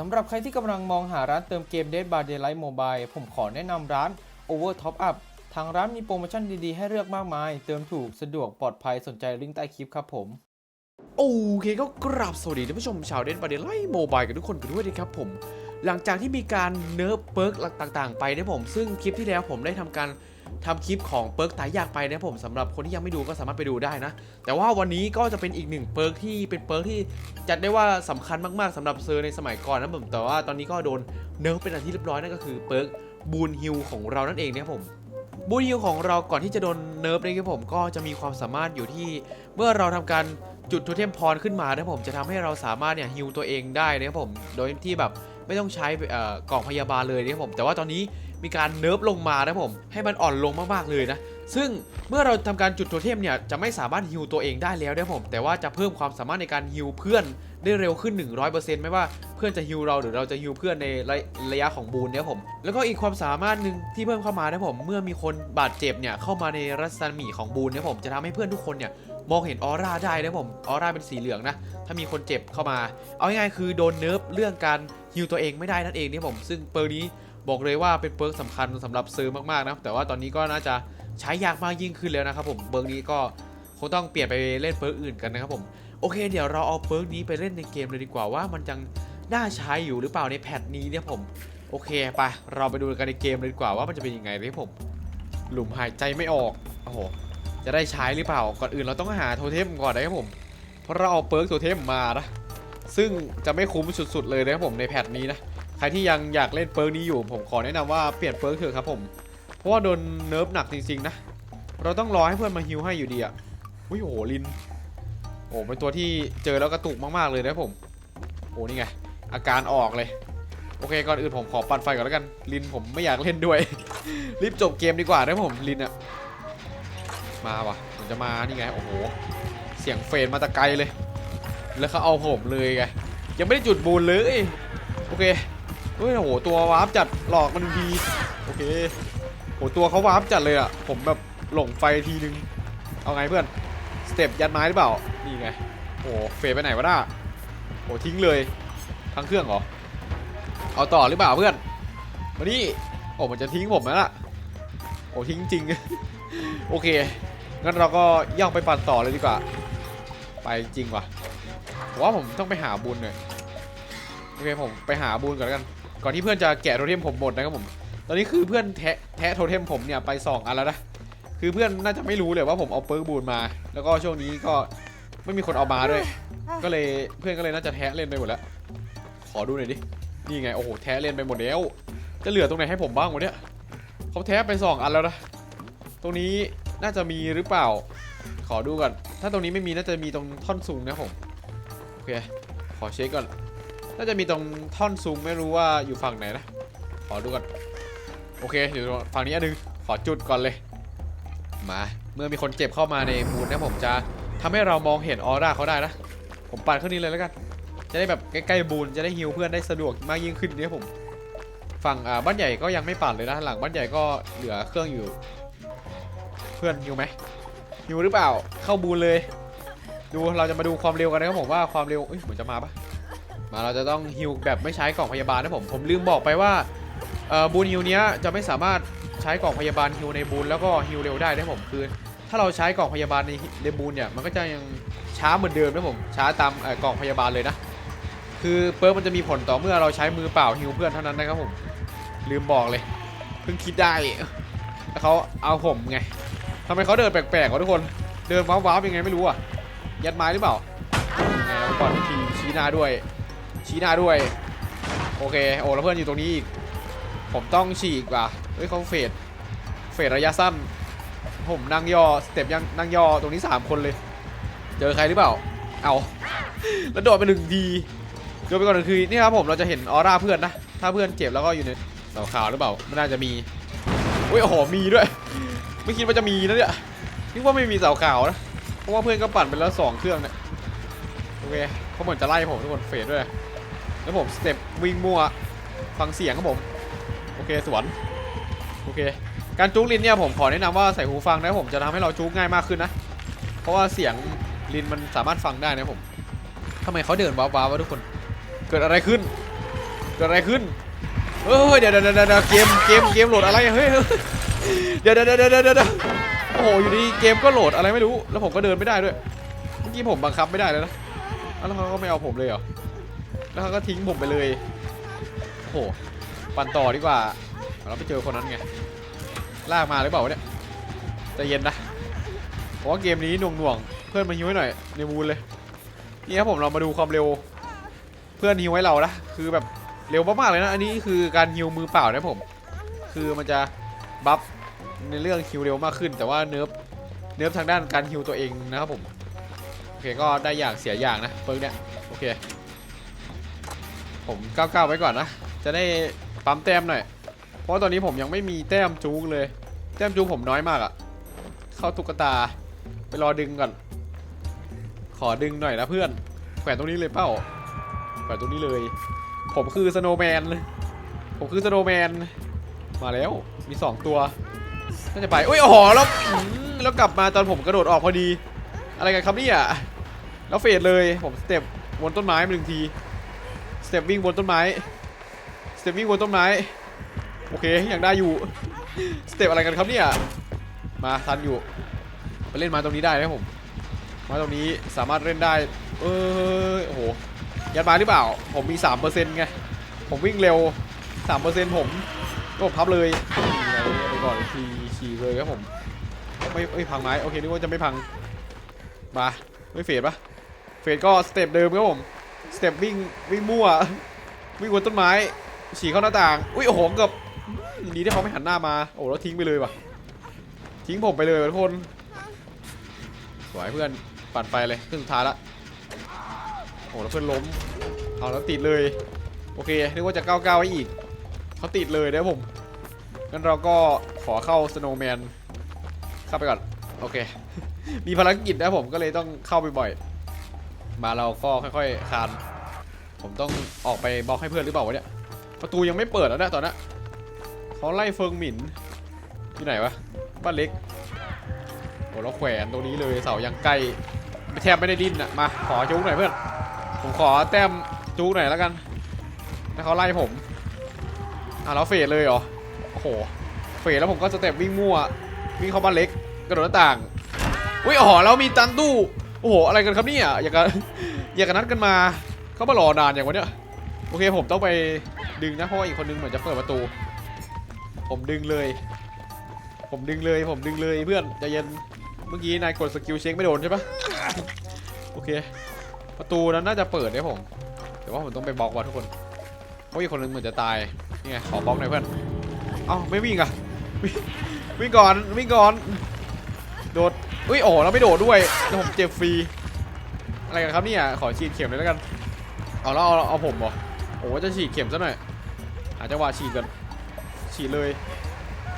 สำหรับใครที่กำลังมองหาร้านเติมเกม Dead by Daylight Mobile ผมขอแนะนำร้าน Over Top Up ทางร้านมีโปรโมชั่นดีๆ ให้เลือกมากมาย เติมถูกสะดวกปลอดภัยสนใจลิงก์ใต้คลิปครับผม โอเคก็กราบสวัสดีท่านผู้ชมชาวเด่นประเด็นไล่โมบายกันทุกคนกันด้วยนะครับผม หลังจากที่มีการเนิร์ฟเปิร์กต่างๆ ไปนะผม ซึ่งคลิปที่แล้วผมได้ทำการ ทำคลิปของเปิร์กตายยากไปนะผมสำหรับคนที่ยังไม่ดูก็สามารถไปดูได้นะ แต่ว่าวันนี้ก็จะเป็นอีกหนึ่งเปิร์กที่เป็นเปิร์กที่จัดได้ว่าสำคัญมากๆสำหรับเซอร์ในสมัยก่อนนะผมแต่ว่าตอนนี้ก็โดนเนิร์ฟเป็นอันที่เรียบร้อยนั่นก็คือเปิร์กบูนฮิลของเรานั่นเองนะครับผมบูนฮิลของเราก่อนที่จะโดนเนิร์ฟนะครับผมก็จะมีความสามารถอยู่ที่เมื่อเราทำการจุดโทเทมพรขึ้นมานะผมจะทำให้เราสามารถเนี่ยฮิวตัวเองได้นะครับผมโดยที่แบบไม่ต้องใช้กล่องพยาบาลเลยนะครับผมแต่ว่าตอนนี้ มีการเนิร์ฟลงมานะผม ให้มันอ่อนลงมากๆเลยนะ ซึ่งเมื่อเราทำการจุดโทเทมเนี่ยจะไม่สามารถฮิวตัวเองได้แล้วนะผม แต่ว่าจะเพิ่มความสามารถในการฮิวเพื่อนได้เร็วขึ้น 100%ไม่ว่าเพื่อนจะฮิวเราหรือเราจะฮิวเพื่อนในระระยะของบูนนะผม แล้วก็อีกความสามารถหนึ่งที่เพิ่มเข้ามานะผม เมื่อมีคนบาดเจ็บเนี่ยเข้ามาในรัศมีของบูนนะครับผมจะทำให้เพื่อนทุกคนเนี่ยมองเห็นออร่าได้นะผม ออร่าเป็นสีเหลืองนะ ถ้ามีคนเจ็บเข้ามา เอาง่ายๆคือโดนเนิร์ฟเรื่องการฮิวตัวเองไม่ได้นั่นเองเนี่ยผม ซึ่งเปิร์นี้ บอกเลยว่าเป็นเปิร์กสำคัญสำหรับซื้อมากๆนะแต่ว่าตอนนี้ก็น่าจะใช้ยากมากยิ่งขึ้นแล้วนะครับผมเปิร์กนี้ก็คงต้องเปลี่ยนไปเล่นเปิร์กอื่นกันนะครับผมโอเค เดี๋ยวเราเอาเปิร์กนี้ไปเล่นในเกมเลยดีกว่าว่ามันยังน่าใช้อยู่หรือเปล่าในแพทนี้เนี่ยผมโอเคไปเราไปดูกันในเกมเลยดีกว่าว่ามันจะเป็นยังไงนะครับผมหลุมหายใจไม่ออกโอ้โหจะได้ใช้หรือเปล่าก่อนอื่นเราต้องหาโทเทมก่อนนะครับผมเพราะเราเอาเปิร์กโทเทมมานะซึ่งจะไม่คุ้มสุดๆเลยนะครับผมในแพทนี้นะ ใครที่ยังอยากเล่นเปิร์กนี้อยู่ ผมขอแนะนำว่าเปลี่ยนเปิร์กเถอะครับผม เพราะว่าโดนเนิร์ฟหนักจริงๆนะ เราต้องรอให้เพื่อนมาฮิวให้อยู่ดีอะอุ้ยโอ้โหลิน โอ้เป็นตัวที่เจอแล้วกระตุกมากๆเลยนะผม โอ้นี่ไง อาการออกเลย โอเคก่อนอื่นผมขอปั่นไฟก่อนแล้วกัน ลินผมไม่อยากเล่นด้วย รีบจบเกมดีกว่านะผมลินอะมาว่ะมันจะมานี่ไงโอ้โห เสียงเฟนมาตะไกลเลย แล้วเขาเอาผมเลยไงยังไม่ได้จุดบูนเลย โอเค เฮ้ยโอ้โหตัววาร์ปจัดหลอกมันทีโอเคโหตัวเขาวาร์ปจัดเลยอะผมแบบหลงไฟทีนึงเอาไงเพื่อนสเต็ปยัดไม้หรือเปล่านี่ไงโอ้โหเฟไปไหนวะน่าโอ้ทิ้งเลยทั้งเครื่องเหรอเอาต่อหรือเปล่าเพื่อนมานี่โอ้มันจะทิ้งผมแล้วล่ะโอ้ทิ้งจริง โอเคงั้นเราก็ย่องไปปั่นต่อเลยดีกว่า ไปจริงว่ะว่าผมต้องไปหาบุญหน่อยโอเคผมไปหาบุญก่อนแล้วกัน ก่อนที่เพื่อนจะแกะโทเทมผมหมดนะครับผม ตอนนี้คือเพื่อนแทะแทะโทเทมผมเนี่ยไปสองอันแล้วนะ คือเพื่อนน่าจะไม่รู้เลยว่าผมเอาเปิร์กบูนมา แล้วก็ช่วงนี้ก็ไม่มีคนเอามาด้วย ก็เลยเพื่อนก็เลยน่าจะแทะเล่นไปหมดแล้ว ขอดูหน่อยดิ นี่ไงโอ้โหแทะเล่นไปหมดแล้ว จะเหลือตรงไหนให้ผมบ้างวะเนี่ยเขาแทะไปสองอันแล้วนะ ตรงนี้น่าจะมีหรือเปล่า ขอดูก่อน ถ้าตรงนี้ไม่มีน่าจะมีตรงท่อนสูงนะผม โอเค ขอเช็คก่อน น่าจะมีตรงท่อนสูงไม่รู้ว่าอยู่ฝั่งไหนนะ ขอดูก่อน โอเคเดี๋ยวฝั่งนี้อันนึง ขอจุดก่อนเลย มา เมื่อมีคนเจ็บเข้ามาในบูนนะผมจะทำให้เรามองเห็นออร่าเขาได้นะ ผมปัดเครื่องนี้เลยแล้วกัน จะได้แบบใกล้ๆบูนจะได้ฮิวเพื่อนได้สะดวกมากยิ่งขึ้นเนี่ยผม ฝั่งบ้านใหญ่ก็ยังไม่ปัดเลยนะ หลังบ้านใหญ่ก็เหลือเครื่องอยู่ เพื่อนฮิวไหมฮิวหรือเปล่า เข้าบูนเลย ดูเราจะมาดูความเร็วกันนะครับผมว่าความเร็วเอ้ยเหมือนจะมาปะ มาเราจะต้องฮิวแบบไม่ใช้กล่องพยาบาลนะผม ผมลืมบอกไปว่าบูนฮิวเนี้ยจะไม่สามารถใช้กล่องพยาบาลฮิวในบูนแล้วก็ฮิวเร็วได้นะผมคือถ้าเราใช้กล่องพยาบาลในในบูนเนี่ยมันก็จะยังช้าเหมือนเดิมนะผมช้าตามกล่องพยาบาลเลยนะคือเปิร์มันจะมีผลต่อเมื่อเราใช้มือเปล่าฮิวเพื่อนเท่านั้นนะครับผมลืมบอกเลยเพิ่งคิดได้แล้วเขาเอาผมไงทำไมเขาเดินแปลกๆวะทุกคนเดินว้าวๆยังไงไม่รู้อะยัดไม้หรือเปล่าไงเอาก่อนทีชี้หน้าด้วย ชี้หน้าด้วย โอเค โอ้แล้วเพื่อนอยู่ตรงนี้อีก ผมต้องฉีกว่ะ เฮ้ยเขาเฟด เฟดระยะสั้น ผมนั่งย่อ สเต็ปยังนั่งย่อตรงนี้ 3 คนเลย เจอใครหรือเปล่า เอาแล้วโดดไปหนึ่งทีโดดไปก่อนหนึ่งทีนี่ครับผมเราจะเห็นออร่าเพื่อนนะ ถ้าเพื่อนเจ็บแล้วก็อยู่ในเสาขาวหรือเปล่าไม่น่าจะมีอุ้ยโอ้โหมีด้วย ไม่คิดว่าจะมีนะเนี่ยนึกว่าไม่มีเสาขาวนะ เพราะว่าเพื่อนก็ปั่นไปแล้วสองเครื่องเนี่ย โอเคเขาเหมือนจะไล่ผมทุกคนเฟดด้วย แล้วผมสเต็ปวิ่งมั่วฟังเสียงครับผม โอเคสวน โอเค การจุกลินเนี่ยผมขอแนะนำว่าใส่หูฟังนะผมจะทำให้เราจุกง่ายมากขึ้นนะ เพราะว่าเสียงลินมันสามารถฟังได้นะผมทำไมเขาเดินว้าวๆวะทุกคน เกิดอะไรขึ้น เกิดอะไรขึ้นเอ้ยเดี๋ยวเดี๋ยวเดี๋ยวเกมเกมเกมโหลดอะไรเฮ้ยเดี๋ยวเดี๋ยวเดี๋ยวเดี๋ยวเดะโอ้โหอยู่ดีเกมก็โหลดอะไรไม่รู้ แล้วผมก็เดินไม่ได้ด้วย เมื่อกี้ผมบังคับไม่ได้เลยนะแล้วเขาก็ไม่เอาผมเลยเหรอ แล้วเขาก็ทิ้งผมไปเลยโอ้โหปั่นต่อดีกว่าเราไปเจอคนนั้นไงลากมาหรือเปล่าเนี่ยใจเย็นนะเพราะว่าเกมนี้หน่วงหน่วงเพื่อนมาฮิวให้หน่อยในมูลเลยนี่ครับผมเรามาดูความเร็ว เพื่อนฮิวให้เรานะคือแบบเร็วมากๆเลยนะ อันนี้คือการฮิวมือเปล่านะผม คือมันจะบัฟในเรื่องฮิวเร็วมากขึ้น แต่ว่าเนิร์ฟเนิร์ฟทางด้านการฮิวตัวเองนะครับผมโอเคก็ได้อย่างเสียอย่างนะเปิร์กเนี่ยโอเค ผมก้าวๆไว้ก่อนนะ จะได้ปั๊มแต้มหน่อย เพราะตอนนี้ผมยังไม่มีแต้มจูกเลย แต้มจูกผมน้อยมากอะเข้าตุ๊กตา ไปรอดึงก่อน ขอดึงหน่อยนะเพื่อน แขวนตรงนี้เลยเป้าไปตรงนี้เลย ผมคือสโนว์แมน ผมคือสโนว์แมน มาแล้ว มี 2 ตัว น่าจะไปอุ้ยโอ้โหแล้วแล้วกลับมาตอนผมกระโดดออกพอดี อะไรกันครับเนี่ยแล้วเฟดเลย ผมสเต็ปบนต้นไม้หนึ่งที สเต็ปวิ่งบนต้นไม้สเต็ปวิ่งบนต้นไม้โอเคยังได้อยู่สเต็ปอะไรกันครับเนี่ยมาทันอยู่ไปเล่นมาตรงนี้ได้นะผมมาตรงนี้สามารถเล่นได้เออโอ้โหยัดมาหรือเปล่า ผมมี3%ไงผมวิ่งเร็ว3%ผมก็พับเลยไปก่อนขี่ขี่เลยครับผมไม่ไม่พังไม้โอเคนึกว่าจะไม่พังมาไม่เฟดปะเฟดก็สเต็ปเดิมครับผม สเต็ปวิ่งวิ่งมั่ว วิ่งบนต้นไม้ ฉีกเข้าหน้าต่าง อุ้ยโอ้โหเกือบดีที่เขาไม่หันหน้ามา โอ้แล้วทิ้งไปเลยว่ะ ทิ้งผมไปเลยทุกคน สวยเพื่อน ปั่นไปเลยครึ่งสุดท้ายละ โอ้แล้วเพื่อนล้ม เอาแล้วติดเลย โอเค นึกว่าจะก้าวก้าวไว้อีก เขาติดเลยนะผม งั้นเราก็ขอเข้าสโนว์แมน เข้าไปก่อน โอเค มีภารกิจนะผมก็เลยต้องเข้าไปบ่อย มาเราก็ค่อยๆคานผมต้องออกไปบล็อกให้เพื่อนหรือเปล่าวะเนี่ยประตูยังไม่เปิดแล้วนะตอนนี้เขาไล่เฟิงหมินที่ไหนวะบ้านเล็กโอ้แล้วแขวนตรงนี้เลยเสายังใกล้แทบไม่ได้ดิ้นอะมาขอจุ๊กหน่อยเพื่อนผมขอแต้มจูกหน่อยแล้วกันถ้าเขาไล่ผมอะแล้วเฟดเลยเหรอโอ้โหเฟดแล้วผมก็สเต็ปวิ่งมั่ววิ่งเข้าบ้านเล็กกระโดดหน้าต่างอุ้ยอ๋อแล้วมีตันตู้ โอ้โห อะไรกันครับเนี่ยอยากกันอยากกันนัดกันมา เขามารอนานอย่างวะเนี่ย โอเคผมต้องไปดึงนะ เพราะว่าอีกคนนึงเหมือนจะเปิดประตู ผมดึงเลย ผมดึงเลย ผมดึงเลยเพื่อนใจเย็น เมื่อกี้นายกดสกิลเช็คไม่โดนใช่ปะโอเค ประตูนั้นน่าจะเปิดได้ผม แต่ว่าผมต้องไปบล็อกว่ะทุกคน เพราะอีกคนนึงเหมือนจะตาย นี่ไง ขอบล็อกหน่อยเพื่อน เอ้าไม่วิ่งอะ วิ่งวิ่งก่อน วิ่งก่อน โดดอุ้ยโอ้โหเราไม่โดดด้วยแล้วผมเจ็บฟรี อะไรกันครับเนี่ย ขอฉีดเข็มเลยแล้วกัน เอาแล้วเอาเอาผมเหรอโอ้โหจะฉีดเข็มซะหน่อยหาจังหวะฉีดกันฉีดเลย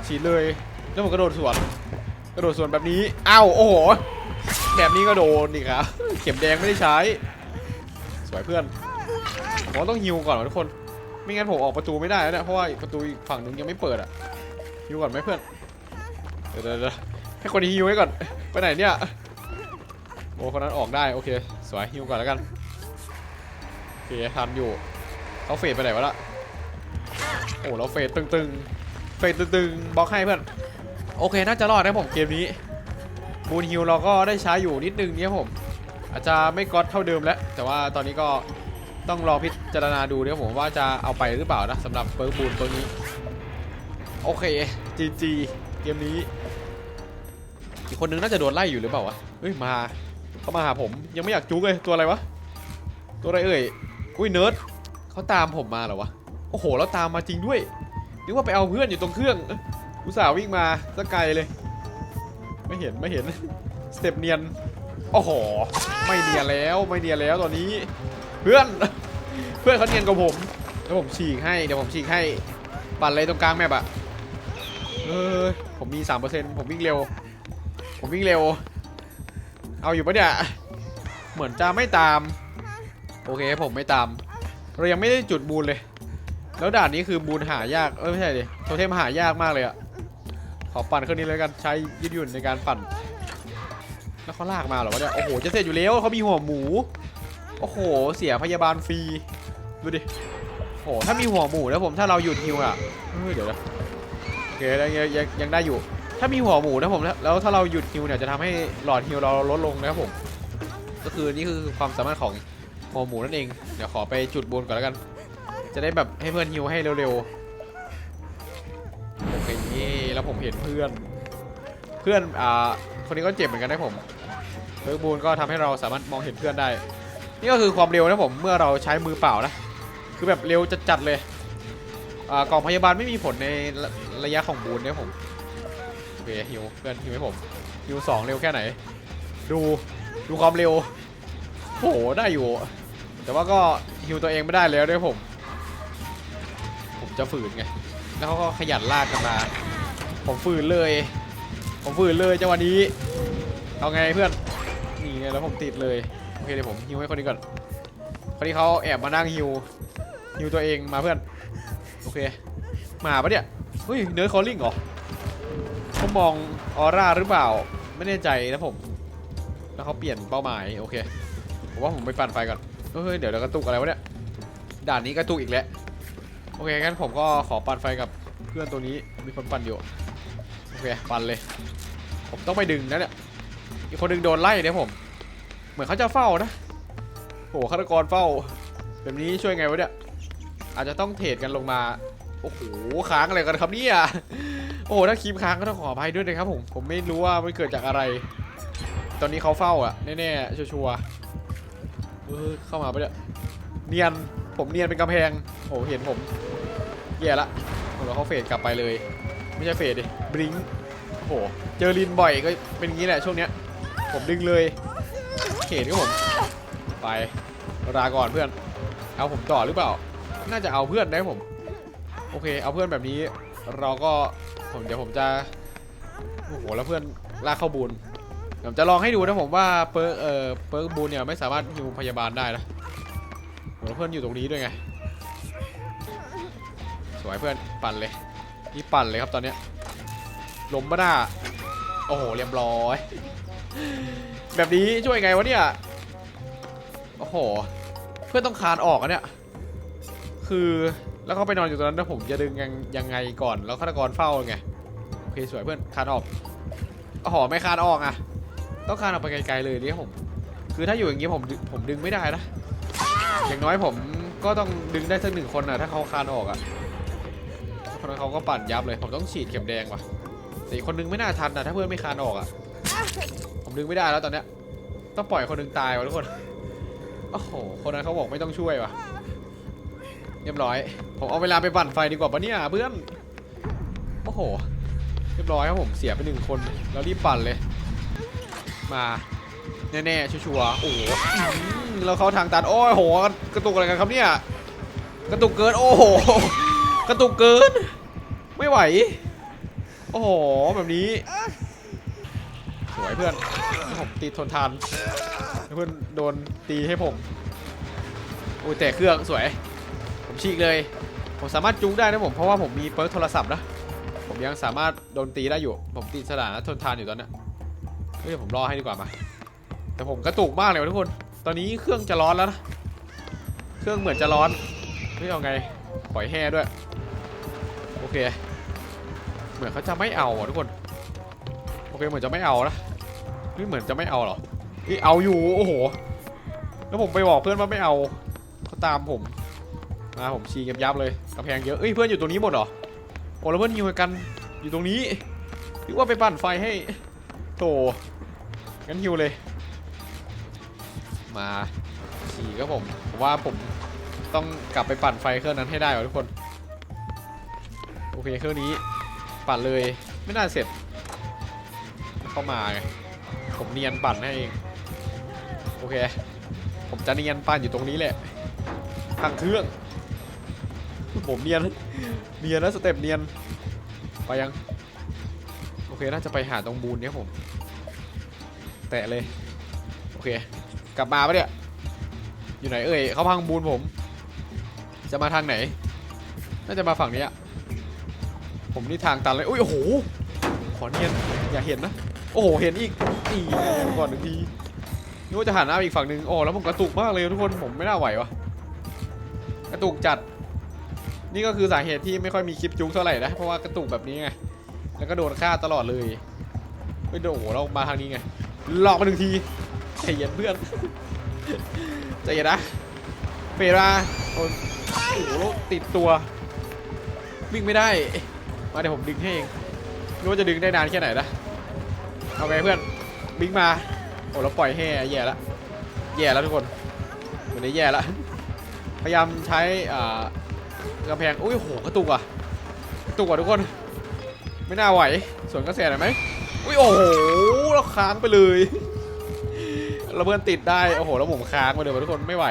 ฉีดเลย แล้วผมกระโดดสวน กระโดดสวนแบบนี้อ้าวโอ้โห แบบนี้ก็โดนอีกครับ เข็มแดงไม่ได้ใช้ สวยเพื่อนผมต้องฮิวก่อนทุกคน ไม่งั้นผมออกประตูไม่ได้แล้วเนี่ยเพราะว่าประตูอีกฝั่งหนึงยังไม่เปิดอะฮิวก่อนไหมเพื่อน เดี๋ยวเดี๋ยว ให้คนฮิวไว้ก่อน ไปไหนเนี่ย โอ้คนนั้นออกได้ โอเค สวยฮิวก่อนแล้วกัน โอเคทันอยู่เขาเฟดไปไหนวะล่ะโอ้เราเฟดตึงๆ เฟดตึงๆ บล็อกให้เพื่อน โอเค น่าจะรอดนะผมเกมนี้ บูนฮิลเราก็ได้ใช้อยู่นิดนึงเนี่ยผม อาจจะไม่ก๊อตเท่าเดิมแล้ว แต่ว่าตอนนี้ก็ต้องรอพิจารณาดูเนี่ยผมว่าจะเอาไปหรือเปล่านะสำหรับเปิร์บูนตัวนี้ โอเคจีจีเกมนี้ อีกคนนึงน่าจะโดนไล่อยู่หรือเปล่าวะเฮ้ยมาเขามาหาผมยังไม่อยากจุกเลยตัวอะไรวะตัวอะไรเอ่ยอุ้ยเนิร์ดเขาตามผมมาเหรอวะโอ้โหแล้วตามมาจริงด้วยนึกว่าไปเอาเพื่อนอยู่ตรงเครื่องอุตส่าห์วิ่งมาสักไกลเลย ไม่เห็นไม่เห็นสเต็ปเนียนโอ้โหไม่เนียนแล้วไม่เนียนแล้วตอนนี้ เพื่อนเพื่อนเขาเนียนกว่าผมแล้วผมฉีกให้เดี๋ยวผมฉีกให้ปั่นเลยตรงกลางแมปอะเออผมมี3%ผมวิ่งเร็ว ผมวิ่งเร็ว เอาอยู่ปะเนี่ย เหมือนจะไม่ตาม โอเคผมไม่ตาม เรายังไม่ได้จุดบูนเลย แล้วด่านนี้คือบูนหายาก เอ้ยไม่ใช่ดิโทเทมหายากมากเลยอะขอปั่นเครื่องนี้เลยกัน ใช้ยืดหยุ่นในการปั่น แล้วเขาลากมาเหรอวะเนี่ย โอ้โห จะเสร็จอยู่แล้วเขามีหัวหมู โอ้โห เสียพยาบาลฟรี ดูดิ โอ้ถ้ามีหัวหมูนะผม ถ้าเราหยุดฮิวอะเฮ้ยเดี๋ยวนะโอเคยังยังยังได้อยู่ ถ้ามีหัวหมูนะผมแล้วแล้วถ้าเราหยุดฮิวเนี่ยจะทำให้หลอดฮิวเราลดลงนะครับผม ก็คือนี่คือความสามารถของหัวหมูนั่นเอง เดี๋ยวขอไปจุดบนก่อนแล้วกัน จะได้แบบให้เพื่อนฮิวให้เร็วๆโอเคแล้วผมเห็นเพื่อน เพื่อนอ่าคนนี้ก็เจ็บเหมือนกันนะผมเพิร์บูนก็ทำให้เราสามารถมองเห็นเพื่อนได้ นี่ก็คือความเร็วนะผมเมื่อเราใช้มือเปล่านะ คือแบบเร็วจัดๆเลยอ่ากล่องพยาบาลไม่มีผลในระระยะของบูนเนี่ยผม ฮิวเพื่อนฮิวให้ผมฮิวสองเร็วแค่ไหน ดูดูความเร็วโอ้โหได้อยู่ แต่ว่าก็ฮิวตัวเองไม่ได้แล้วด้วยผม ผมจะฝืนไง แล้วเขาก็ขยันลากกันมา ผมฝืนเลย ผมฝืนเลยจังหวะนี้ เอาไงเพื่อนนี่ไงแล้วผมติดเลยโอเคเดี๋ยวผมฮิวให้คนนี้ก่อนคนนี้เขาแอบมานั่งฮิวฮิวตัวเองมาเพื่อนโอเคมาปะเนี่ยเฮ้ยเนิร์ดคอลลิ่งเหรอ เขามองออร่าหรือเปล่า ไม่แน่ใจนะผม แล้วเขาเปลี่ยนเป้าหมายโอเค ผมว่าผมไปปั่นไฟก่อน เฮ้ยเดี๋ยวเดี๋ยวกระตุกอะไรวะเนี่ย ด่านนี้กระตุกอีกแล้ว โอเคงั้นผมก็ขอปั่นไฟกับเพื่อนตัวนี้ มีคนปั่นอยู่ โอเคปั่นเลย ผมต้องไปดึงนะเนี่ย อีกคนดึงโดนไล่เนี่ยผม เหมือนเขาจะเฝ้านะโอ้ฆาตกรเฝ้า แบบนี้ช่วยไงวะเนี่ย อาจจะต้องเทรดกันลงมา โอ้โหค้างอะไรกันครับเนี่ย โอ้ถ้าคลิปค้างก็ต้องขออภัยด้วยนะครับผมผมไม่รู้ว่ามันเกิดจากอะไร ตอนนี้เขาเฝ้าอะแน่ๆชัวร์ๆเออเข้ามาปะเนี่ยเนียนผมเนียนเป็นกำแพงโอ้เห็นผมแย่ละผมแล้วเขาเฟดกลับไปเลย ไม่ใช่เฟดดิบลิงโอ้โหเจอลินบ่อยก็เป็นงี้แหละช่วงเนี้ย ผมดึงเลยเขตก็ผม ไปลาก่อนเพื่อน เอาผมต่อหรือเปล่า น่าจะเอาเพื่อนได้ผม โอเค เอาเพื่อนแบบนี้ เราก็ ผมเดี๋ยวผมจะโอ้โหแล้วเพื่อนลากเข้าบูนผมจะลองให้ดูนะผมว่าเปิร์กเอ่อเปิร์กบูนเนี่ยไม่สามารถฮิวพยาบาลได้นะแล้วเพื่อนอยู่ตรงนี้ด้วยไงสวยเพื่อนปั่นเลยนี่ปั่นเลยครับตอนเนี้ยล้มบ้าหน้าโอ้โหเรียบร้อย แบบนี้ช่วยไงวะเนี่ยโอ้โห เพื่อนต้องคานออกอะเนี่ย คือ แล้วเขาไปนอนอยู่ตรงนั้นแล้วผมจะดึงยังยังไงก่อน แล้วฆาตกรเฝ้าไง โอเคสวยเพื่อนคานออกโอ้โหไม่คานออกอะต้องคานออกไปไกลๆเลยเนี่ยผม คือถ้าอยู่อย่างนี้ผมผมดึงไม่ได้นะ อย่างน้อยผมก็ต้องดึงได้สักหนึ่งคนอะถ้าเขาคานออกอะคนนั้นเขาก็ปั่นยับเลย ผมต้องฉีดเข็มแดงว่ะแต่อีกคนนึงไม่น่าทันนะถ้าเพื่อนไม่คานออกอะผมดึงไม่ได้แล้วตอนเนี้ย ต้องปล่อยคนหนึงตายว่ะทุกคน โอ้โห คนนั้นเขาบอกไม่ต้องช่วยว่ะ เรียบร้อย ผมเอาเวลาไปปั่นไฟดีกว่าปะเนี่ยเพื่อน โอ้โห เรียบร้อยครับผม เสียไปหนึ่งคน แล้วรีบปั่นเลย มา แน่ๆ ชัวร์ๆ โอ้โหเราเข้าทางตันโอ้ยโห กระตุกอะไรกันครับเนี่ย กระตุกเกิน โอ้โห กระตุกเกิน ไม่ไหว โอ้โห แบบนี้ สวยเพื่อน ผมตีทนทาน เพื่อนโดนตีให้ผม โอ้ยแต่เครื่องสวย ฉีกเลย ผมสามารถจุกได้นะผมเพราะว่าผมมีเปิร์กโทรศัพท์นะ ผมยังสามารถโดนตีได้อยู่ ผมตีสถานะทนทานอยู่ตอนนี้ยเฮ้ยผมรอให้ดีกว่ามา แต่ผมกระตุกมากเลยทุกคน ตอนนี้เครื่องจะร้อนแล้วนะ เครื่องเหมือนจะร้อนไม่เอาไง ปล่อยแห่ด้วย โอเค เหมือนเขาจะไม่เอาอะทุกคน โอเคเหมือนจะไม่เอานะนี่เหมือนจะไม่เอาเหรอนี่เอาอยู่ โอ้โห แล้วผมไปบอกเพื่อนว่าไม่เอา เขาตามผม มาผมชียับยับเลยกระแพงเยอะเอ้ยเพื่อนอยู่ตรงนี้หมดเหรอโอ้แล้วเพื่อนยิงกันอยู่ตรงนี้นึกว่าไปปั่นไฟให้โถงั้นฮิวเลย มาฉีก็ผมผมว่าผมต้องกลับไปปั่นไฟเครื่องนั้นให้ได้ว่ะทุกคนโอเคเครื่องนี้ปั่นเลยไม่น่าเสร็จเข้ามาไงผมเนียนปั่นให้เองโอเค ผมจะเนียนปั่นอยู่ตรงนี้แหละทางเครื่อง ผมเนียน เนียนนะสเต็ปเนียน ไปยัง โอเค น่าจะไปหาตรงบูนเนี้ยผม แตะเลย โอเค กลับมาปะเนี่ย อยู่ไหนเอ่ยเขาพังบูนผม จะมาทางไหน น่าจะมาฝั่งนี้อะผมนี่ทางตันเลย อุ้ย โอ้โห ขอเนียน อย่าเห็นนะ โอ้โห เห็นอีกอีก่อนหนึ่งทีนึกว่าจะหันหน้าอีกฝั่งหนึ่งโอ้แล้วผมกระตุกมากเลยทุกคน ผมไม่น่าไหววะกระตุกจัด นี่ก็คือสาเหตุที่ไม่ค่อยมีคลิปจุกเท่าไหร่นะเพราะว่ากระตุกแบบนี้ไงแล้วก็โดนฆ่าตลอดเลยไม่โดนโอ้โหเรามาทางนี้ไงหลอกมาหนึ่งทีใจเย็นเพื่อนใจเย็นนะเฟราโอ้โหติดตัววิ่งไม่ได้มาเดี๋ยวผมดึงให้เองไม่ว่าจะดึงได้นานแค่ไหนนะเอาไงเพื่อนบิ๊กมาโอ้เราปล่อยให้แย่ละแย่แล้วทุกคนวันนี้แย่ละพยายามใช้อ่า กระแพงอุ้ยโหกระตุกอะกระตุกอะทุกคน ไม่น่าไหวสวนกระแสหน่อยไหมอุ้ยโอ้โหเราค้างไปเลยเราเพื่อนติดได้โอ้โหแล้วผมค้างไปเลยทุกคนไม่ไหว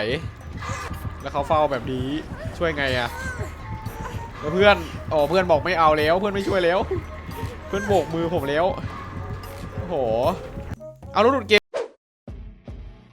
แล้วเขาเฝ้าแบบนี้ช่วยไงอะแล้วเพื่อนอ๋อเพื่อนบอกไม่เอาแล้ว เพื่อนไม่ช่วยแล้ว เพื่อนโบกมือผมแล้วโอ้โหเอาแล้วหลุดเกม